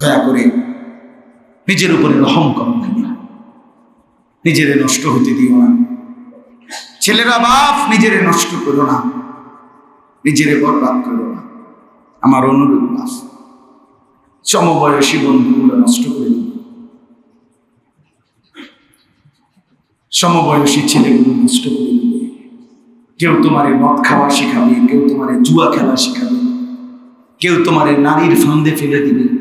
দয়া করে নিজের উপরে রহম করো ভাইয়া নিজেরে নষ্ট হতে দিও না। ছেলেরা বাপ, নিজেরে নষ্ট করো না। নিজেরে বরবাদ করো না। আমার অনুরোধ বাপ সমবয়সী বন্ধুগুলো নষ্ট করে দিও। সমবয়সী ছেলেগুলো নষ্ট করে দিবে কেউ তোমারে মদ খাওয়া শেখাবে, কেউ তোমারে জুয়া খেলা শেখাবে, কেউ তোমারে নারীর ফান্দে ফেলে দিবে।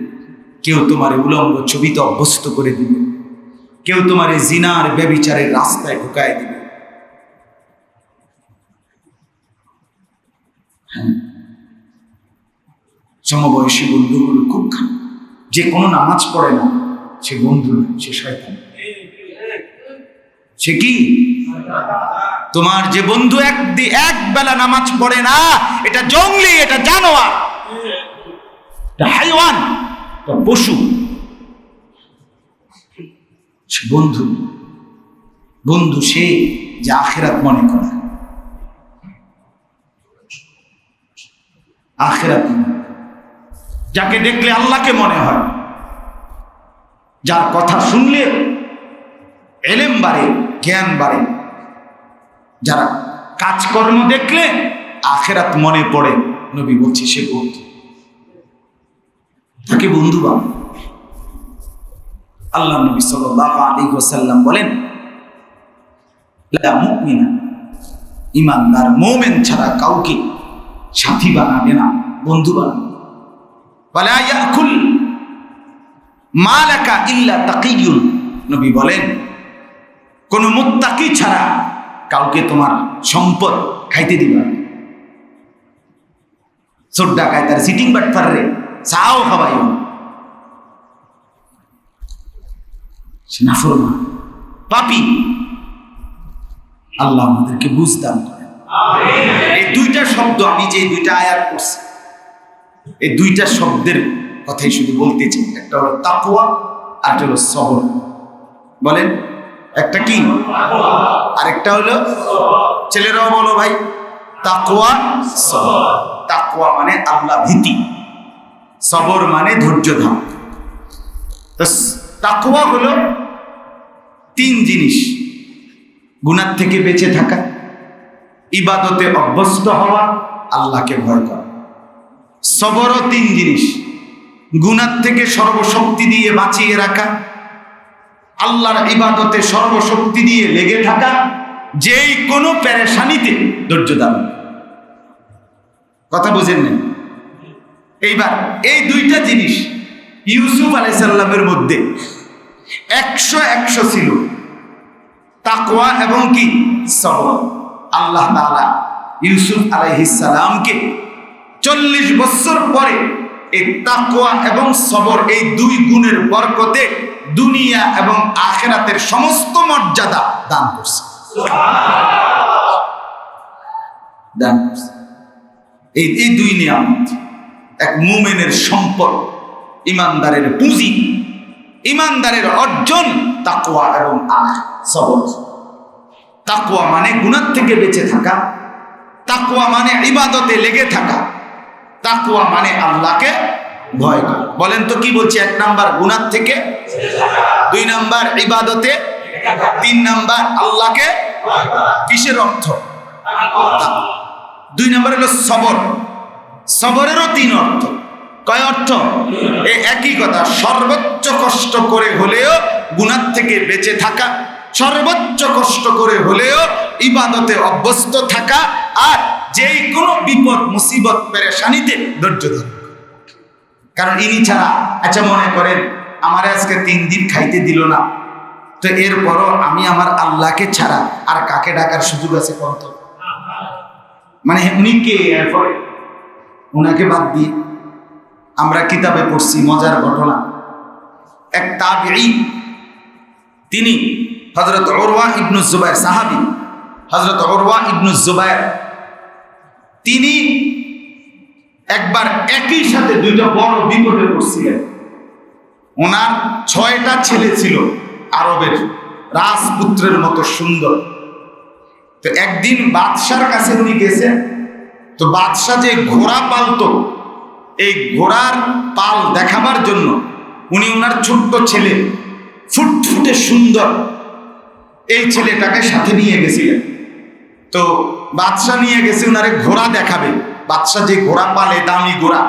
কেউ তোমার উলঙ্গ ছবিতে অভ্যস্ত করে দিবে। কেউ তোমারে জিনার ব্যবিচারের রাস্তায় ঢুকায় দিবে। হ্যাঁ। সমবয়সী বন্ধুগুলো খুব খারাপ। যে কোনো নামাজ পড়ে না, সে বন্ধু সে শয়তান। সে কি? তোমার যে বন্ধু এক এক বেলা নামাজ পড়ে না, এটা জঙ্গলি, এটা জানোয়ার। হাইওয়ান। এটা পশু। বন্ধু বন্ধু সে যে আখেরাত মনে করে। আখেরাত যাকে দেখলে আল্লাহকে মনে হয়। যার কথা শুনলে এলেম বাড়ে, জ্ঞান বাড়ে। যারা কাজকর্ম দেখলে আখেরাত মনে পড়ে, নবী বলছি, সে বন্ধু। তাকে বন্ধু বাবা আল্লাহ নবী সাল্লাল্লাহু আলাইহি ওয়াসাল্লাম বলেন, লা মুমিনা, ইমানদার মোমেন ছাড়া কাউকে সাথী বানাবে না, বন্ধু বানাবে মালাকা ইল্লা তাকিয়ুন নবী বলেন, কোন মুত্তাকি ছাড়া কাউকে তোমার সম্পদ খাইতে দিবা। চোর ডাকায় তার সিটিং বাট রে চাও খাবাইও না। সে নাফরমা পাপি। আল্লাহ আমাদেরকে বুঝতাম করেন। এই দুইটা শব্দ আমি যে দুইটা আয়াত করছি এই দুইটা শব্দের কথাই শুধু বলতে চাই। একটা হলো তাকুয়া আর একটা হলো সবর। বলেন একটা কি? আরেকটা হলো ছেলেরাও বলো ভাই তাকুয়া সবর। তাকুয়া মানে আল্লাহ ভীতি। সবর মানে ধৈর্য ধাম। তাকুয়া হলো তিন জিনিস গুনার থেকে বেঁচে থাকা, ইবাদতে অভ্যস্ত হওয়া, আল্লাহকে ভয় করা। সবরও তিন জিনিস গুনার থেকে সর্বশক্তি দিয়ে বাঁচিয়ে রাখা, আল্লাহর ইবাদতে সর্বশক্তি দিয়ে লেগে থাকা, যেই কোনো প্যারেশানিতে ধৈর্য ধারণ কথা বুঝেন না এইবার এই দুইটা জিনিস ইউসুফ আলাইসাল্লামের মধ্যে একশো একশো ছিল। তাকোয়া এবং কি? সবর আল্লাহ তাআলা ইউসুফ আলাইহিসসালামকে চল্লিশ বছর পরে এই তাকোয়া এবং সবর এই দুই গুণের বরকতে দুনিয়া এবং আখেরাতের সমস্ত মর্যাদা দান করছে। দান করছে। এই এই দুই নিয়ামত। এক মুমেনের সম্পদ, ইমানদারের পুঁজি, ইমানদারের অর্জন, তাকওয়া এবং আখ তাকওয়া মানে গুনার থেকে বেঁচে থাকা, তাকওয়া মানে ইবাদতে লেগে থাকা, তাকওয়া মানে আল্লাহকে ভয় করা। বলেন তো কি বলছি এক নাম্বার গুনার থেকে দুই নাম্বার, ইবাদতে, তিন নাম্বার, আল্লাহকে কিসের অর্থ? দুই নাম্বার হলো সবর সবরেরও তিন অর্থ। কয় অর্থ? এ একই কথা, সর্বোচ্চ কষ্ট করে হলেও গুনার থেকে বেঁচে থাকা, সর্বোচ্চ কষ্ট করে হলেও ইবাদতে অভ্যস্ত থাকা, আর যেই কোনো বিপদ, মুসিবত, পেরেশানিতে ধৈর্য ধরা। কারণ ইনি ছাড়া আচ্ছা মনে করেন, আমার আজকে তিন দিন খাইতে দিল না। তো এরপরও আমি আমার আল্লাহকে ছাড়া আর কাকে ডাকার সুযোগ আছে কত মানে উনি কে? এরপরে? ওনাকে বাদ দিয়ে আমরা কিতাবে পড়ছি, মজার ঘটনা। এক তাবিঈ, তিনি হজরত ওরওয়া ইবনু জুবাইর সাহাবি হজরত ওরওয়া ইবনু জুবাইর, তিনি একবার একই সাথে দুইটা বড় বিপদে পড়ছিলেন। ওনার ছয়টা ছেলে ছিল আরবের, রাজপুত্রের মতো সুন্দর। তো একদিন বাদশার কাছে উনি গেছেন তো বাদশাহ যে ঘোড়া পালতো, এই ঘোড়ার পাল দেখাবার জন্য উনি ওনার ছোট্ট ছেলে, ফুটফুটে সুন্দর এই ছেলেটাকে সাথে নিয়ে গেছিলেন। তো বাদশাহ নিয়ে গেছে ওনারে ঘোড়া দেখাবে। বাদশাহ যে ঘোড়া পালে, দামি ঘোড়া।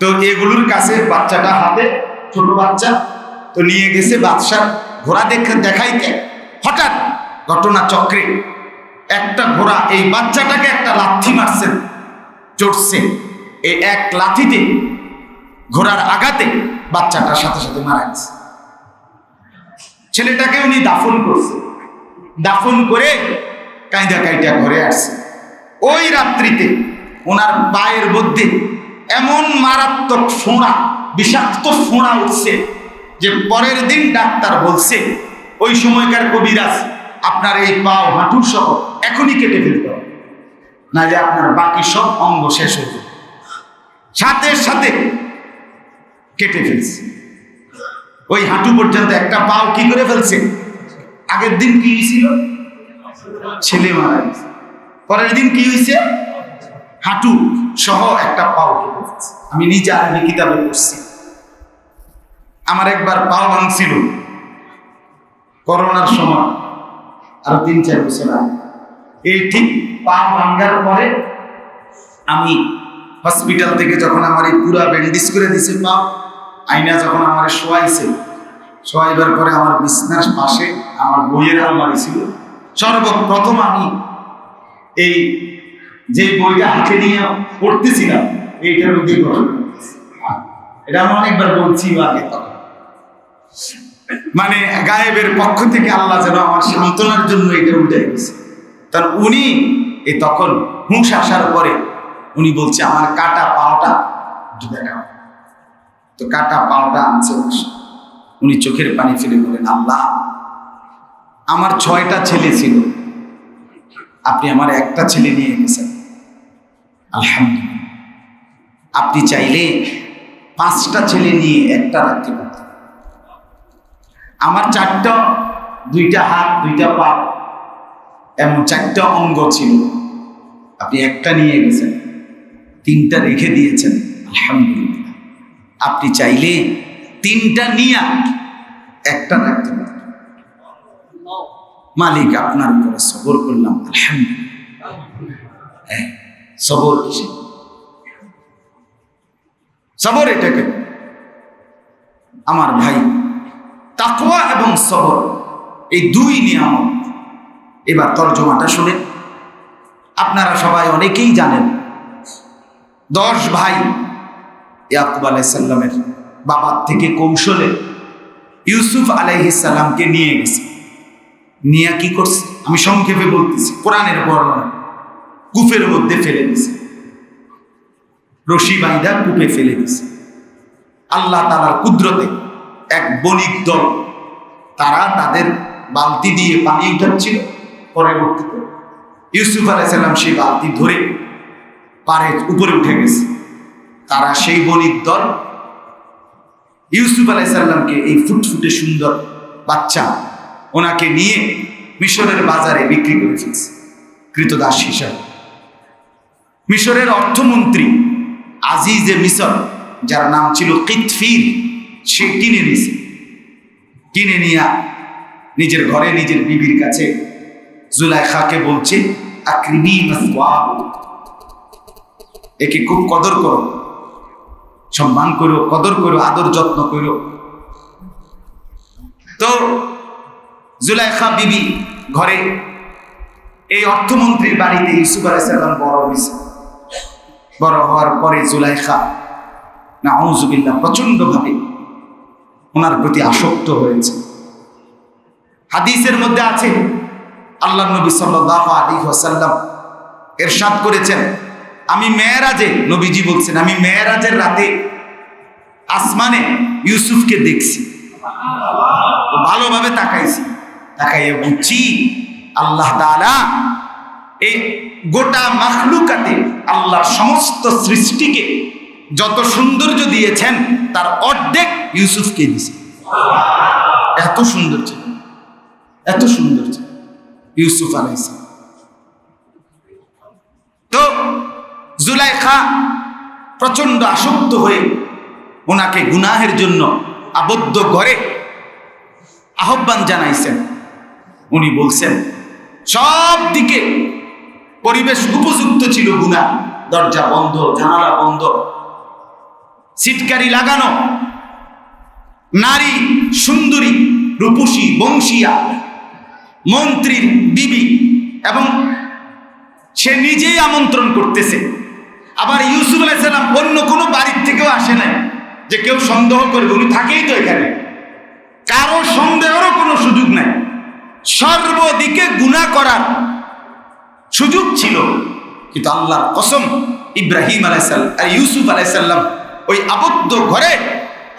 তো এগুলোর কাছে বাচ্চাটা হাতে, ছোট বাচ্চা, তো নিয়ে গেছে বাদশার ঘোড়া দেখে দেখাইতে। হঠাৎ ঘটনা চক্রে একটা ঘোড়া এই বাচ্চাটাকে একটা লাথি মারছে, চড়ছে। এই এক লাথিতে, ঘোড়ার আঘাতে বাচ্চাটার সাথে সাথে মারা গেছে। ছেলেটাকে উনি দাফন করছে। দাফন করে কাইদা কাইটা ঘরে আসছে। ওই রাত্রিতে ওনার পায়ের মধ্যে এমন মারাত্মক ফোঁড়া, বিষাক্ত ফোঁড়া উঠছে যে পরের দিন ডাক্তার বলছে, ওই সময়কার কবিরাজ, আপনার এই পাও হাঁটু সহ এখনই কেটে ফেলতে হবে। না যে আপনার বাকি সব অঙ্গ শেষ হয়ে যাবে। সাথে সাথে কেটে ফেলছে। ওই হাঁটু পর্যন্ত একটা পাও কি করে ফেলছে? আগের দিন কি হয়েছিল? ছেলে মারা গেছে। পরের দিন কি হয়েছে? হাঁটু সহ একটা পাও কেটে ফেলছে। আমি নিজে আরবি কিতাবে পড়ছি। আমার একবার পাও ভাঙছিল করোনার সময়, আরও তিন চার বছর আগে। এই ঠিক পা ভাঙ্গার পরে আমি হসপিটাল থেকে যখন আমার এই পুরা ব্যান্ডেজ করে দিছে পা আইনা যখন আমার শোয়াইছে, শোয়াইবার পরে আমার বিছনার পাশে আমার বইয়ের আলমারি ছিল। সর্বপ্রথম আমি এই যে বইটা হাতে নিয়ে পড়তেছিলাম, এইটার মধ্যে এটা আমি অনেকবার বলছি আগে তখন মানে গায়েবের পক্ষ থেকে আল্লাহ যেন আমার সান্ত্বনার জন্য এটা উঠে গেছে তার উনি এই তখন হুঁশ আসার পরে উনি বলছে, আমার কাটা পাওটা দেখাও। তো কাটা পাওটা আনছে উনি চোখের পানি ফেলে বলেন আল্লাহ, আমার ছয়টা ছেলে ছিল। আপনি আমার একটা ছেলে নিয়ে গেছেন। আলহামদুলিল্লাহ। আপনি চাইলে পাঁচটা ছেলে নিয়ে একটা রাখতে পারতেন। আমার চারটা, দুইটা হাত, দুইটা পা এমন চারটা অঙ্গ ছিল। আপনি একটা নিয়ে গেছেন, তিনটা রেখে দিয়েছেন, আলহামদুলিল্লাহ। আপনি চাইলে তিনটা নিয়ে একটা রাখতে পারতেন মালিক আপনার উপরে সবর করলাম, আলহামদুলিল্লাহ। হ্যাঁ সবর সবর এটাকে। আমার ভাই তাকওয়া এবং সবর, এই দুই নিয়ামত এবার তর্জমাটা শুনেন। আপনারা সবাই অনেকেই জানেন, দশ ভাই ইয়াকুব আলাইসাল্লামের বাবার থেকে কৌশলে ইউসুফ আলাইহিসাল্লামকে নিয়ে গেছে। নিয়ে কি করছে? আমি সংক্ষেপে বলতেছি, কোরআনের বর্ণনা। কুফের মধ্যে ফেলে দিছে। রশি বাইদা কূপে ফেলে দিছে। আল্লাহ তালার কুদরতে এক বণিক দল, তারা তাদের বালতি দিয়ে পানি উঠাচ্ছিল। পরবর্তীতে ইউসুফ আলাইসাল্লাম সেই বালতি ধরে পারে উপরে উঠে গেছে। তারা সেই বণিক দল ইউসুফ আলাইসাল্লামকে এই ফুটফুটে সুন্দর বাচ্চা ওনাকে নিয়ে মিশরের বাজারে বিক্রি করে ফেলছে, কৃতদাস হিসাবে। মিশরের অর্থমন্ত্রী আজিজে মিশর যার নাম ছিল কিতফির, সে কিনে নিছে। কিনে নিয়া নিজের ঘরে নিজের বিবির কাছে জুলাইখাকে বলছে মাসওয়াহু। একে খুব কদর করো, সম্মান করো, কদর করো, আদর যত্ন করো। তো জুলাইখা বিবি ঘরে এই অর্থমন্ত্রীর বাড়িতে ইউসুফ আলাইসাল্লাম বড় হয়েছে। বড় হওয়ার পরে জুলাইখা না আউজুবিল্লাহ প্রচন্ডভাবে ওনার প্রতি আসক্ত হয়েছে। হাদিসের মধ্যে আছে আল্লাহ নবী সাল্লাহ আলী ওসাল্লাম এরশাদ করেছেন। আমি মেয়েরাজে, নবীজি বলছেন, আমি মেয়েরাজের রাতে আসমানে ইউসুফকে দেখছি। ভালোভাবে তাকাইছি। তাকাইয়া বুঝছি আল্লাহ তাআলা এই গোটা মাখলুকাতে আল্লাহর সমস্ত সৃষ্টিকে যত সৌন্দর্য দিয়েছেন, তার অর্ধেক ইউসুফকে দিয়েছে। এত সুন্দর ছিল এত সুন্দর ছিল ইউসুফ আলাইসালাম তো জুলাইখা প্রচণ্ড আসক্ত হয়ে ওনাকে গুনাহের জন্য আবদ্ধ ঘরে আহ্বান জানাইছেন। উনি বলছেন, সব দিকে পরিবেশ উপযুক্ত ছিল গুনা, দরজা বন্ধ, জানালা বন্ধ সিটকারি লাগানো, নারী, সুন্দরী, রূপসী, বংশিয়া মন্ত্রীর বিবি এবং সে নিজেই আমন্ত্রণ করতেছে। আবার ইউসুফ আলাইসাল্লাম অন্য কোনো বাড়ির থেকেও আসে নাই যে কেউ সন্দেহ করবে, উনি থাকেই তো এখানে। কারও সন্দেহেরও কোনো সুযোগ নাই। সর্বদিকে গুণা করার সুযোগ ছিল, কিন্তু আল্লাহর কসম ইব্রাহিম আলাইসাল্লাম আর ইউসুফ আলাইসাল্লাম ওই আবদ্ধ ঘরে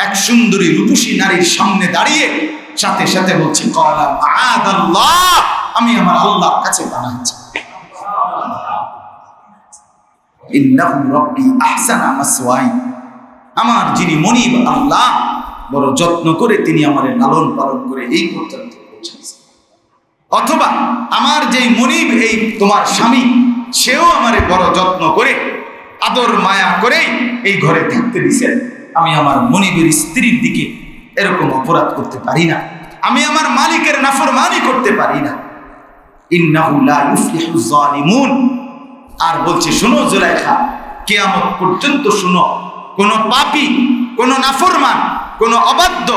এক সুন্দরী রূপসী নারীর সামনে দাঁড়িয়ে সাথে সাথে বলছে, কলা আমি আমার আল্লাহর কাছে বানাচ্ছি। আমার যিনি মনিব আল্লাহ, বড় যত্ন করে তিনি আমার লালন পালন করে এই পর্যন্ত পৌঁছাইছেন অথবা আমার যেই মনিব, এই তোমার স্বামী, সেও আমারে বড় যত্ন করে, আদর মায়া করে এই ঘরে থাকতে দিছেন আমি আমার মনিবের স্ত্রীর দিকে এরকম অপরাধ করতে পারি না। আমি আমার মালিকের নাফরমানি করতে পারি না। আর বলছে, শুনো জুলাইখা, কেয়ামত পর্যন্ত শুনো, কোন পাপী, কোন নাফরমান, কোন অবাধ্য,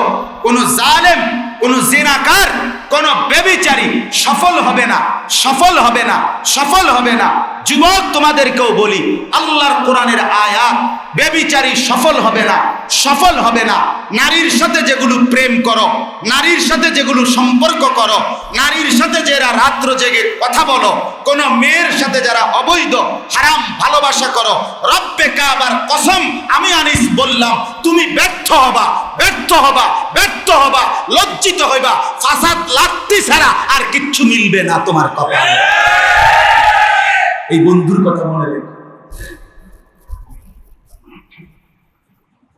কোন জালেম, কোন জেনাকার, কোন বেবিচারী সফল হবে না, সফল হবে না, সফল হবে না। যুবক তোমাদেরকেও বলি, আল্লাহর কোরআনের আয়াত বেবিচারী সফল হবে না। সফল হবে না। নারীর সাথে যেগুলো প্রেম করো, নারীর সাথে যেগুলো সম্পর্ক করো, নারীর সাথে যারা রাত্র জেগে কথা বলো, কোন মেয়ের সাথে যারা অবৈধ, হারাম ভালোবাসা করো, রব্বে কাবার কসম আমি আনিস বললাম, তুমি ব্যর্থ হবা ব্যর্থ হবা ব্যর্থ হবা, লজ্জিত হইবা, ফাসাদ লাগতি ছাড়া আর কিচ্ছু মিলবে না তোমার কপালে। এই বন্ধুর কথা মনে রেখো।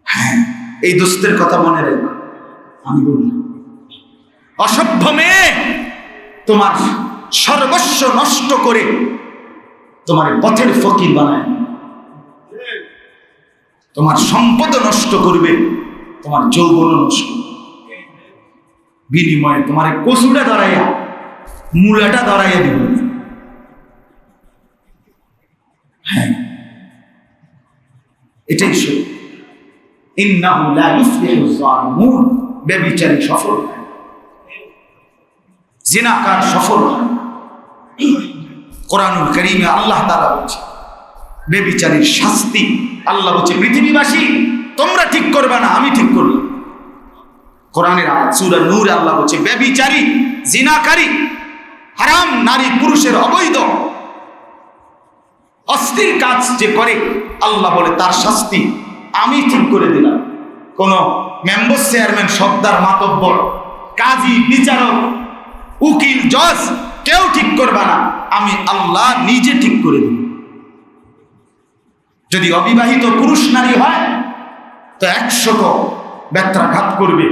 হ্যাঁ এই দোস্তের কথা মনে রেখো। আমি বলি অসভ্য মেয়ে, তোমার সর্বস্ব নষ্ট করে তোমার পথের ফকির বানায়। তোমার সম্পদ নষ্ট করবে, তোমার যৌবন নষ্ট বিনিময়ে তোমার কচুটা দাঁড়াইয়া মূলাটা দাঁড়াইয়া দিবে। হ্যাঁ এটাই সত্য। ইন্নাহু লা যালিমুন। সফল জিনাকার সফল কোরআনুল আল্লাহ বলছে শাস্তি আল্লাহ বলছে, পৃথিবীবাসী, তোমরা ঠিক করবে না, আমি ঠিক করব। কোরআনের সূরা নূর আল্লাহ বলছে, বেবিচারী, জিনাকারী, হারাম নারী পুরুষের অবৈধ, অস্থির কাজ যে করে, আল্লাহ বলে তার শাস্তি আমি ঠিক করে দিলাম। কোন মেম্বার চেয়ারম্যান সর্দার মাতব্বর, কাজী, বিচারক, উকিল, জজ, কেউ ঠিক করবে না। আমি আল্লাহ নিজে ঠিক করে দিব যদি অবিবাহিত পুরুষ নারী হয়, তো একশত ব্যত্রাঘাত করবে।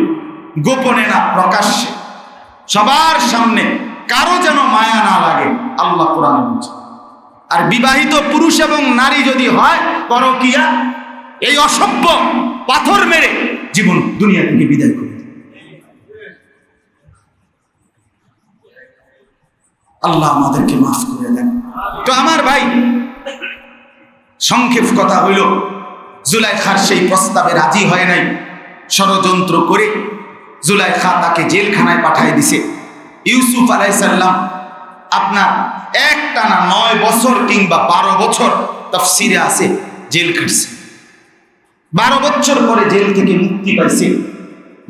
গোপনে না, প্রকাশ্যে। সবার সামনে কারও যেন মায়া না লাগে, আল্লাহ কোরআন আর বিবাহিত পুরুষ এবং নারী যদি হয়, পরকিয়া এই অসভ্য পাথর মেরে জীবন দুনিয়া থেকে বিদায় করে আল্লাহ আমাদেরকে মাফ করে দেন। তো আমার ভাই, সংক্ষেপ কথা হইল, জুলাইখার সেই প্রস্তাবে রাজি হয় নাই। ষড়যন্ত্র করে জুলাইখা তাকে জেলখানায় পাঠিয়ে দিছে। ইউসুফ আলাইসাল্লাম আপনার এক টানা নয় বছর কিংবা বারো বছর তফসিরে আছে জেল খাটছে। বারো বছর পরে জেল থেকে মুক্তি পাইছে।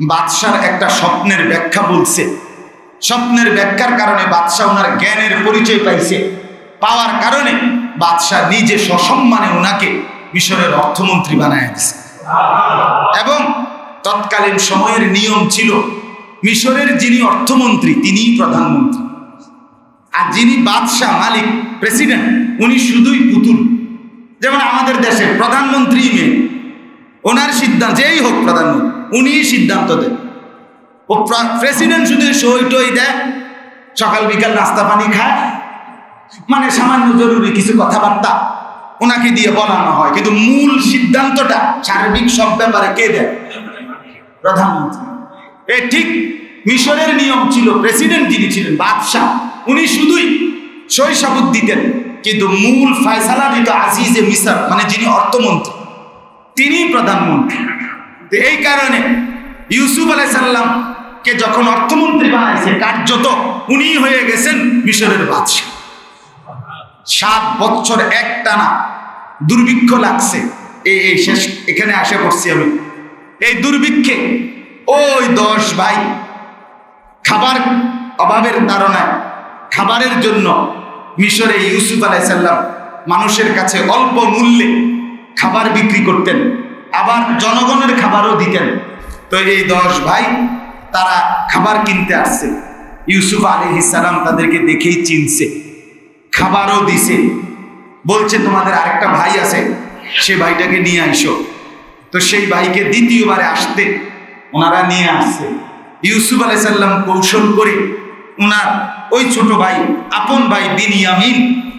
বাদশার একটা স্বপ্নের ব্যাখ্যা বলছে। স্বপ্নের ব্যাখ্যার কারণে বাদশাহ ওনার জ্ঞানের পরিচয় পাইছে। পাওয়ার কারণে বাদশাহ নিজে সসম্মানে ওনাকে মিশরের অর্থমন্ত্রী বানায় দিছে। এবং তৎকালীন সময়ের নিয়ম ছিল, মিশরের যিনি অর্থমন্ত্রী, তিনিই প্রধানমন্ত্রী। আর যিনি বাদশাহ, মালিক, প্রেসিডেন্ট, উনি শুধুই পুতুল। যেমন আমাদের দেশে প্রধানমন্ত্রী মেয়ে ওনার সিদ্ধান্ত, যেই হোক প্রধানমন্ত্রী উনি সিদ্ধান্ত দেন। ও প্রেসিডেন্ট শুধু সই টই দেয়, সকাল বিকাল নাস্তা পানি খায় মানে সামান্য জরুরি কিছু কথাবার্তা ওনাকে দিয়ে বলানো হয়, কিন্তু মূল সিদ্ধান্তটা সার্বিক সব ব্যাপারে কে দেয়? প্রধানমন্ত্রী। এ ঠিক মিশরের নিয়ম ছিল, প্রেসিডেন্ট যিনি ছিলেন, বাদশাহ, উনি শুধুই শৈশবুদ দিতেন, কিন্তু মূল ফয়সালা দিত আজিজে মিসর মানে যিনি অর্থমন্ত্রী। তিনি প্রধানমন্ত্রী। এই কারণে ইউসুফ আলাইসাল্লামকে যখন অর্থমন্ত্রী বানাইছে, কার্যত উনি হয়ে গেছেন মিশরের বাদশাহ। সাত বছর এক টানা দুর্ভিক্ষ লাগছে। এই এই শেষ, এখানে আসে পড়ছি আমি। এই দুর্ভিক্ষে ওই দশ ভাই খাবার অভাবের তাড়নায়, খাবারের জন্য মিশরে ইউসুফ আলাইসাল্লাম মানুষের কাছে অল্প মূল্যে খাবার বিক্রি করতেন, আবার জনগণের খাবারও দিতেন। তো এই দশ ভাই তারা খাবার কিনতে আসছে। ইউসুফ আলী সালাম তাদেরকে দেখেই চিনছে, খাবারও দিছে। বলছে, তোমাদের আরেকটা ভাই আছে, সে ভাইটাকে নিয়ে আইসো। তো সেই ভাইকে দ্বিতীয়বারে আসতে ওনারা নিয়ে আসছে। ইউসুফ আলাইসাল্লাম কৌশল করে ওনার ওই ছোট ভাই, আপন ভাই বিনিয়ামিন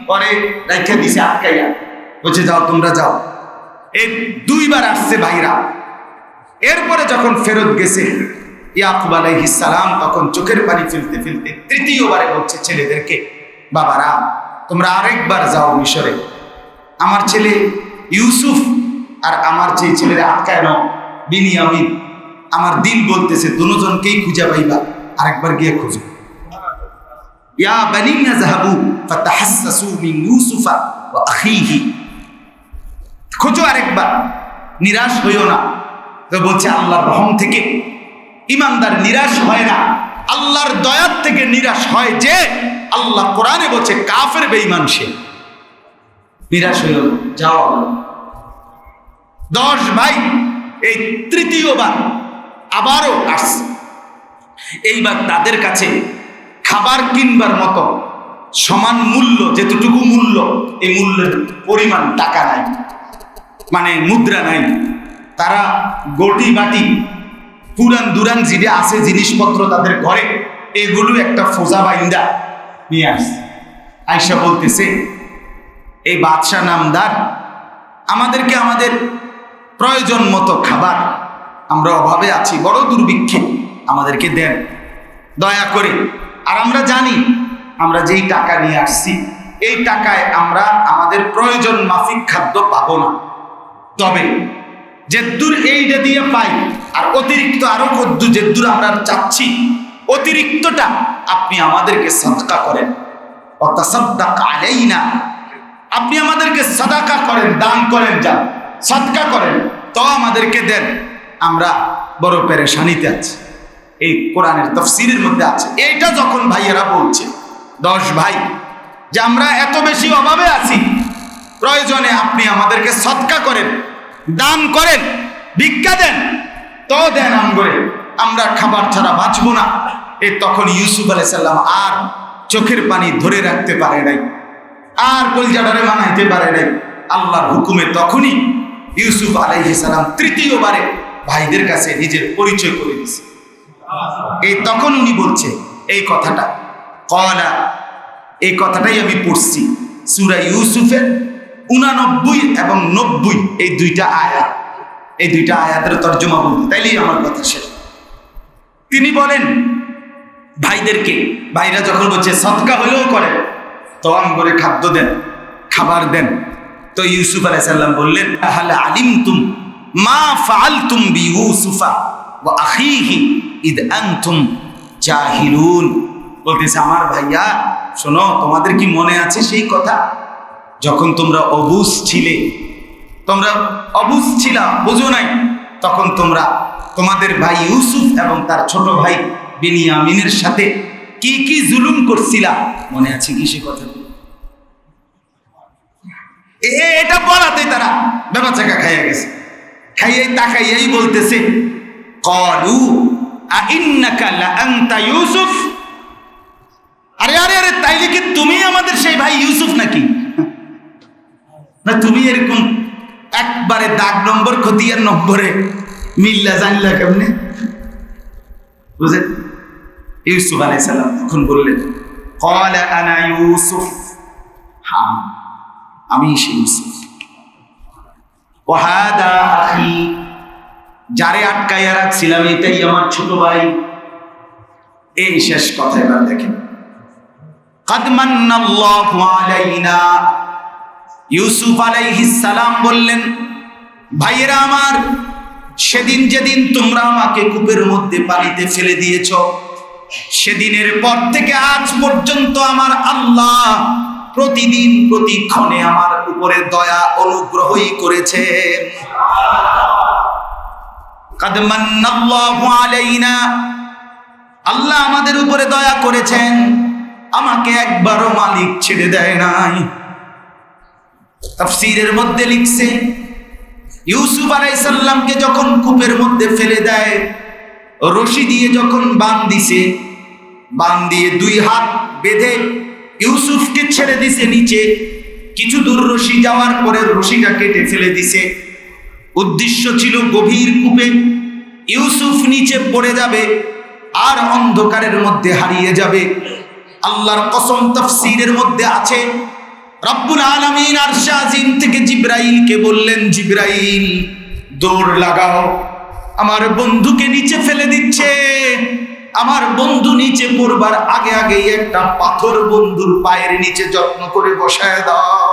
পরে রাইখা দিছে আটকাইয়া। বলছে, যাও, তোমরা যাও। এই দুইবার আসছে ভাইরা। এরপরে যখন ফেরত গেছে, ইয়াকুব আলাইহিস সালাম তখন চোখের পানি ফেলতে ফেলতে তৃতীয়বারে বলছে, ছেলেদেরকে, বাবারা, তোমরা আরেকবার যাও মিশরে। আমার ছেলে ইউসুফ আর আমার যে ছেলেরা আটকায় নাও, বিনিয়ামিন, আমার দিল বলতেছে, দুজনকেই খুঁজে পাইবা, আরেকবার গিয়ে খুঁজো। ইয়া বানিয়া যাহাবু ফাতাহাসসু মিন ইউসুফা ওয়া আখিহি। খোঁজো আরেকবার। নিরাশ হইও না। তো বলছে, আল্লাহর রহম থেকে ইমানদার নিরাশ হয় না। আল্লাহর দয়ার থেকে নিরাশ হয় যে আল্লাহ কোরআনে বলছে, কাফের বেঈমান সে। নিরাশ হইল যাও দশ ভাই, এই তৃতীয়বার আবারও আসছে। এইবার তাদের কাছে খাবার কিনবার মতো সমান মূল্য যেতটুকু মূল্য, এই মূল্যের পরিমাণ টাকা নাই। মানে মুদ্রা নাই। তারা গটি বাটি পুরান দুরান জিডে আছে, জিনিসপত্র তাদের ঘরে, এগুলো একটা ফোজা বাইন্দা নিয়ে আসছে। আয়সা বলতেছে, এই বাদশাহ নামদার, আমাদেরকে আমাদের প্রয়োজন মতো খাবার আমরা অভাবে আছি, বড় দুর্ভিক্ষে আমাদেরকে দেন। দয়া করে, আর আমরা জানি, আমরা যেই টাকা নিয়ে আসছি, এই টাকায় আমরা আমাদের প্রয়োজন মাফিক খাদ্য পাবো না। তবে যেদ্দুর এইটা দিয়ে পাই, আর অতিরিক্ত আরও কদ্দু যেদ্দুর আমরা চাচ্ছি, অতিরিক্তটা আপনি আমাদেরকে সদকা করেন। অতাসদ্দাক আলাইনা, আপনি আমাদেরকে সাদাকা করেন, দান করেন যান সদকা করেন তো আমাদেরকে দেন। আমরা বড় পেরেশানিতে আছি। এই কোরআনের তফসিরের মধ্যে আছে। এইটা যখন ভাইয়েরা বলছে, দশ ভাই, যে আমরা এত বেশি অভাবে আছি প্রয়োজনে আপনি আমাদেরকে সৎকা করেন, দান করেন, ভিক্ষা দেন, তো দেন আমগরে আমরা খাবার ছাড়া বাঁচবো না। এ তখন ইউসুফ আলাইসাল্লাম আর চোখের পানি ধরে রাখতে পারে নাই, আর কলজাডারে মানাইতে পারে নাই। আল্লাহর হুকুমে তখনই ইউসুফ আলাইহিসাল্লাম তৃতীয়বারে ভাইদের কাছে নিজের পরিচয় করে দিয়েছে। এই তখন উনি বলছে, এই কথাটা, কলা, এই কথাটাই আমি পড়ছি। সুরা ইউসুফের উনানব্বই এবং নব্বই, এই দুইটা আয়াত। এই দুইটা আয়াতের তর্জমা বলতে। তাইলেই আমার কথা শেষ। তিনি বলেন, ভাইদেরকে, ভাইরা যখন বলছে সৎকা হলেও করেন তো করে খাদ্য দেন, খাবার দেন। তো ইউসুফ আলাইসাল্লাম বললেন তাহলে আলিম তুম মা ফাল তুম বি ইউসুফা ও আখিহি ইদ আনতুম জাহিলুন? বলতেছে, আমার ভাইয়া, শোনো, তোমাদের কি মনে আছে সেই কথা? যখন তোমরা অবুজ ছিলে, তোমরা অবুজ ছিলা, বুঝো নাই? তখন তোমরা তোমাদের ভাই ইউসুফ এবং তার ছোট ভাই বিনিয়ামিনের সাথে কি কি জুলুম করছিলা? মনে আছে কি সে কথা এটা বলাতে তারা বেবা চাকা খাইয়া গেছে। খাইয়াই তাকাইয়াই বলতেছে, কলু ইউসুফ? আরে আরে আরে, তাইলে কি তুমি আমাদের সেই ভাই ইউসুফ নাকি? না তুমি এরকম একবারে দাগ নম্বর খতিয়ার নম্বরে মিল্লা জানলা কেমনে বুঝলেন ইউসুফ আলাই সালাম তখন বললেন কলা আনা ইউসুফ হ্যাঁ আমি সেই ইউসুফ ওয়াহাদা আখি যারে আটকাইয়া রাখছিলাম এটাই আমার ছোট ভাই এই শেষ কথা এবার দেখেন قد من الله علينا ইউসুফ সালাম বললেন, ভাইয়েরা আমার, সেদিন যেদিন তোমরা আমাকে কূপের মধ্যে পানিতে ফেলে দিয়েছ, সেদিনের পর থেকে আজ পর্যন্ত আমার আল্লাহ প্রতিদিন প্রতিক্ষণে আমার উপরে দয়া অনুগ্রহই আলাইনা, আল্লাহ আমাদের উপরে দয়া করেছেন, আমাকে একবারও মালিক ছেড়ে দেয় নাই। তাফসীরের মধ্যে লিখছে, ইউসুফ আলাইসাল্লামকে যখন কূপের মধ্যে ফেলে দেয়, রশি দিয়ে যখন বান দিছে, বান দিয়ে দুই হাত বেঁধে ইউসুফকে ছেড়ে দিছে নিচে। কিছু দূর রশি যাওয়ার পরে রশিটা কেটে ফেলে দিছে। উদ্দেশ্য ছিল গভীর কূপে ইউসুফ নিচে পড়ে যাবে আর অন্ধকারের মধ্যে হারিয়ে যাবে। আল্লাহর কসম তাফসীরের মধ্যে আছে রব্বুল আলামিন আরশে আজিম থেকে জিব্রাইলকে বললেন, জিব্রাইল, দৌড় লাগাও। আমার বন্ধুকে নিচে ফেলে দিচ্ছে। আমার বন্ধু নিচে পড়বার আগে আগেই একটা পাথর বন্ধুর পায়ের নিচে যত্ন করে বসায় দাও।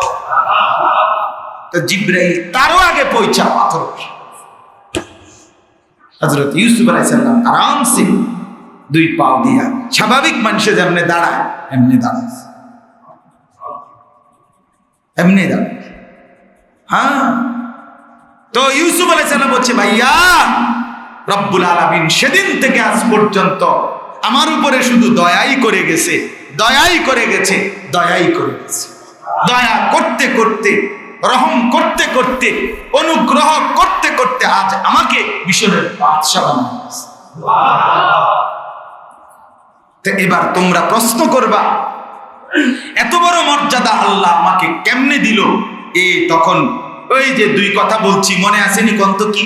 তো জিব্রাইল তারও আগে পৌঁছা পাথর হজরত ইউসুফ আলাইসাল্লাম আরামসে দুই পাও দিয়া স্বাভাবিক মানুষে যেমনি দাঁড়ায়, এমনি দাঁড়ায়। এমনি দাঁড়ায় হ্যাঁ? তো ইউসুফ আলাইসাল্লাম বলছে, ভাইয়া, রব্বুল আলমিন সেদিন থেকে আজ পর্যন্ত আমার উপরে শুধু দয়াই করে গেছে, দয়াই করে গেছে, দয়াই করে গেছে। দয়া করতে করতে, রহম করতে করতে, অনুগ্রহ করতে করতে আজ আমাকে মিশরের বাদশাহ। এবার তোমরা প্রশ্ন করবা এত বড় মর্যাদা আল্লাহ আমাকে কেমনে দিল? এ তখন ওই যে দুই কথা বলছি, মনে আসেনি কন্ত কি?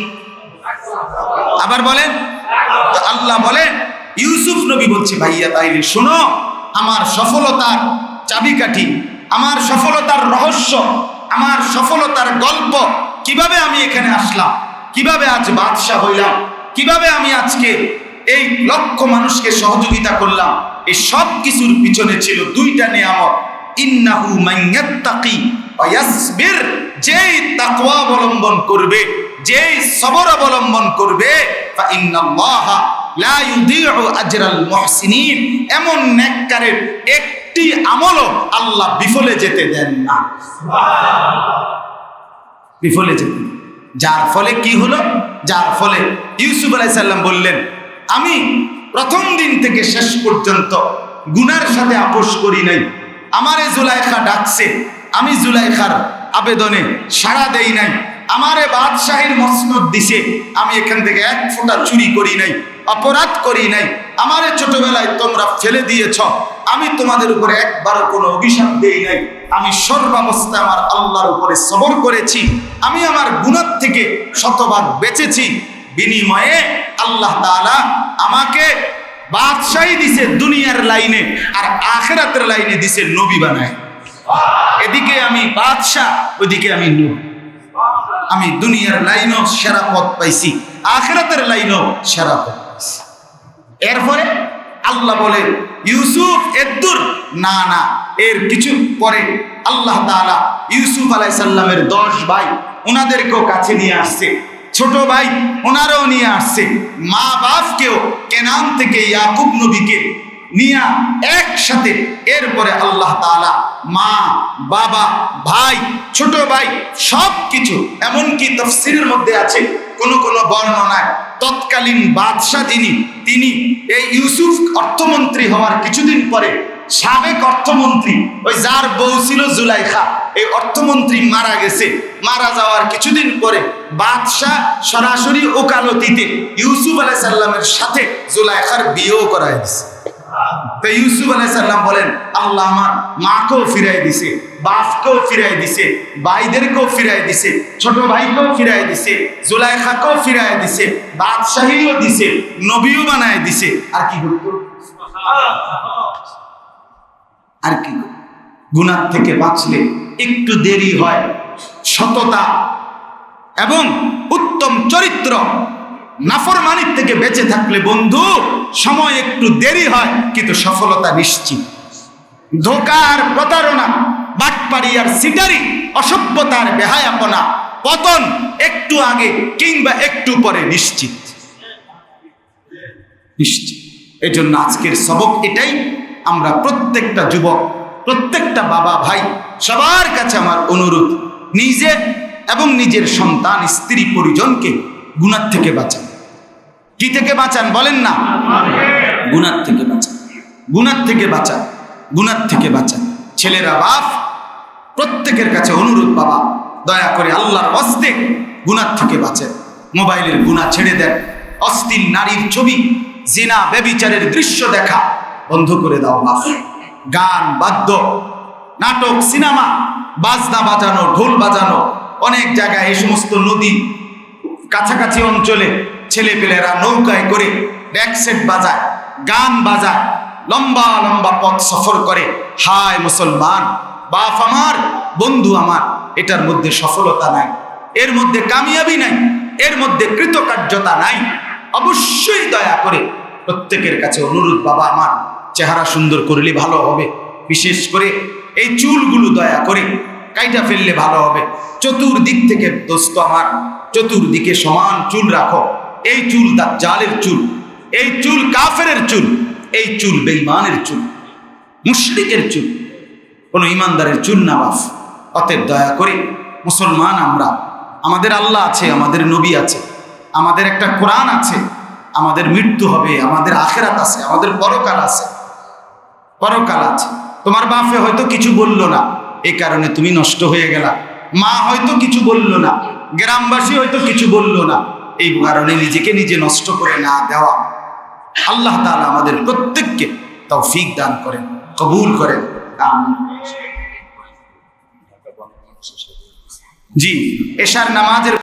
আবার বলেন? আল্লাহ বলেন, ইউসুফ নবী বলছে, ভাইয়া, তাইলে শোনো, আমার সফলতার চাবিকাঠি, আমার সফলতার রহস্য, আমার সফলতার গল্প, কীভাবে আমি এখানে আসলাম? কীভাবে আজ বাদশাহ হইলাম? কীভাবে আমি আজকে এই লক্ষ মানুষকে সহযোগিতা করলাম? এই সব কিছুর পিছনে ছিল দুইটা নিয়ামত। ইন্নাহু মাইয়াত্তাকি ওয়া ইয়াসবির। যেই তাকওয়া অবলম্বন করবে, যেই সবর অবলম্বন করবে, ফা ইন্নাল্লাহা লা ইউদিউ আজরাল মুহসিনিন। এমন নেককারের একটি আমলও আল্লাহ বিফলে যেতে দেন না। বিফলে যেতে। যার ফলে কি হলো? যার ফলে ইউসুফ আলাইসাল্লাম বললেন, আমি প্রথম দিন থেকে শেষ পর্যন্ত গুনার সাথে আপোষ করি নাই। আমারে জুলাইখা ডাকছে, আমি জুলাইখার আবেদনে সাড়া দেই নাই। আমারে বাদশাহীর মসনদ দিছে, আমি এখান থেকে এক ফোঁটা চুরি করি নাই, অপরাধ করি নাই। আমারে ছোটবেলায় তোমরা ফেলে দিয়েছ, আমি তোমাদের উপরে একবারও কোনো অভিশাপ দেই নাই। আমি সর্বাবস্থায় আমার আল্লাহর উপরে সবর করেছি, আমি আমার গুণার থেকে শতভাগ বেঁচেছি। বিনিময়ে আল্লাহ তাআলা আমাকে বাদশাহী দিছে দুনিয়ার লাইনে আর আখেরাতের লাইনে দিছে নবী বানায়। এদিকে আমি বাদশাহ ওইদিকে আমি নবী আমি দুনিয়ার লাইনও সেরা পথ পাইছি, আখেরাতের লাইনও সেরা পথ পাইছি। এরপরে আল্লাহ বলে, ইউসুফ এদ্দুর না না, এর কিছু পরে। আল্লাহ তাআলা ইউসুফ আলাই সাল্লামের দশ ভাই ওনাদেরকেও কাছে নিয়ে আসছে। ছোট ভাই ওনারাও নিয়ে আসছে। মা বাপকেও কেনান থেকে ইয়াকুব নবীকে নিয়া একসাথে। এরপরে আল্লাহ তাআলা মা, বাবা, ভাই, ছোট ভাই সব কিছু এমনকি তফসিরের মধ্যে আছে, কোন কোন বর্ণনায় তৎকালীন বাদশাহ যিনি, তিনি এই ইউসুফ অর্থমন্ত্রী হওয়ার কিছুদিন পরে সাবেক অর্থমন্ত্রী, ওই যার বউ ছিল জুলাইখা, এই অর্থমন্ত্রী মারা গেছে। মারা যাওয়ার কিছুদিন পরে বাদশাহ সরাসরি ওকালতিতে ইউসুফ আলাইহিস সাল্লামের সাথে জুলাইখার বিয়েও করায় দিছে। তো ইউসুফ আলাইসাল্লাম বলেন, আল্লাহ আমার মাকেও ফিরাই দিছে, বাপকেও ফিরাই দিছে, ভাইদেরকেও ফিরাই দিছে, ছোট ভাইকেও ফিরাই দিছে, জুলাইখাকেও ফিরাই দিছে, বাদশাহীও দিছে, নবীও বানায় দিছে। আর কি করতো আর কি গুনার থেকে বাঁচলে একটু দেরি হয়। সততা এবং উত্তম চরিত্র নাফরমানির থেকে বেঁচে থাকলে বন্ধু, সময় একটু দেরি হয়, কিন্তু সফলতা নিশ্চিত। ধোকার প্রতারণা, বাটপাড়ি আর সিটারি, অসভ্যতার বেহায়াপনা, পতন একটু আগে কিংবা একটু পরে নিশ্চিত। নিশ্চিত। এই জন্য আজকের সবক এটাই। আমরা প্রত্যেকটা যুবক, প্রত্যেকটা বাবা ভাই, সবার কাছে আমার অনুরোধ নিজে এবং নিজের সন্তান, স্ত্রী, পরিজনকে গুণার থেকে বাঁচান। কি থেকে বাঁচান বলেন না? গুণার থেকে বাঁচান। গুণার থেকে বাঁচান, গুণার থেকে বাঁচান। ছেলেরা বাপ, প্রত্যেকের কাছে অনুরোধ বাবা, দয়া করে আল্লাহর অস্তে গুণার থেকে বাঁচেন। মোবাইলের গুণা ছেড়ে দেন অস্থির নারীর ছবি, জেনা বেবিচারের দৃশ্য দেখা। বন্ধ করে দাও বাপ গান, বাদ্য, নাটক, সিনেমা, বাজনা বাজানো, ঢোল বাজানো, অনেক জায়গায় এই সমস্ত নদী কাছাকাছি অঞ্চলে ছেলেপেলেরা নৌকায় করে ব্যাকসেট বাজায়, গান বাজায়, লম্বা লম্বা পথ সফর করে। হায় মুসলমান, বাপ আমার, বন্ধু আমার, এটার মধ্যে সফলতা নাই, এর মধ্যে কামিয়াবি নাই, এর মধ্যে কৃতকার্যতা নাই। অবশ্যই দয়া করে প্রত্যেকের কাছে অনুরোধ, বাবা আমার। চেহারা সুন্দর করলে ভালো হবে। বিশেষ করে এই চুলগুলো দয়া করে কাইটা ফেললে ভালো হবে। চতুর্দিক থেকে দোস্ত আমার, চতুর্দিকে সমান চুল রাখো। এই চুল জালের চুল, এই চুল কাফের চুল, এই চুল বেইমানের চুল, মুশরিকের চুল, কোনো ইমানদারের চুল না বাফ। অতএব দয়া করে মুসলমান আমরা, আমাদের আল্লাহ আছে, আমাদের নবী আছে, আমাদের একটা কোরআন আছে, আমাদের মৃত্যু হবে, আমাদের আখেরাত আছে, আমাদের পরকাল আছে। পরকাল আছে। তোমার বাপে হয়তো কিছু বলল না, এই কারণে তুমি নষ্ট হয়ে গেলা। মা হয়তো কিছু বলল না, গ্রামবাসী হয়তো কিছু বলল না, এই কারণে নিজেকে নিজে নষ্ট করে না দেওয়া। আল্লাহ তাআলা আমাদের প্রত্যেককে তৌফিক দান করেন, কবুল করেন। জি, এশার নামাজের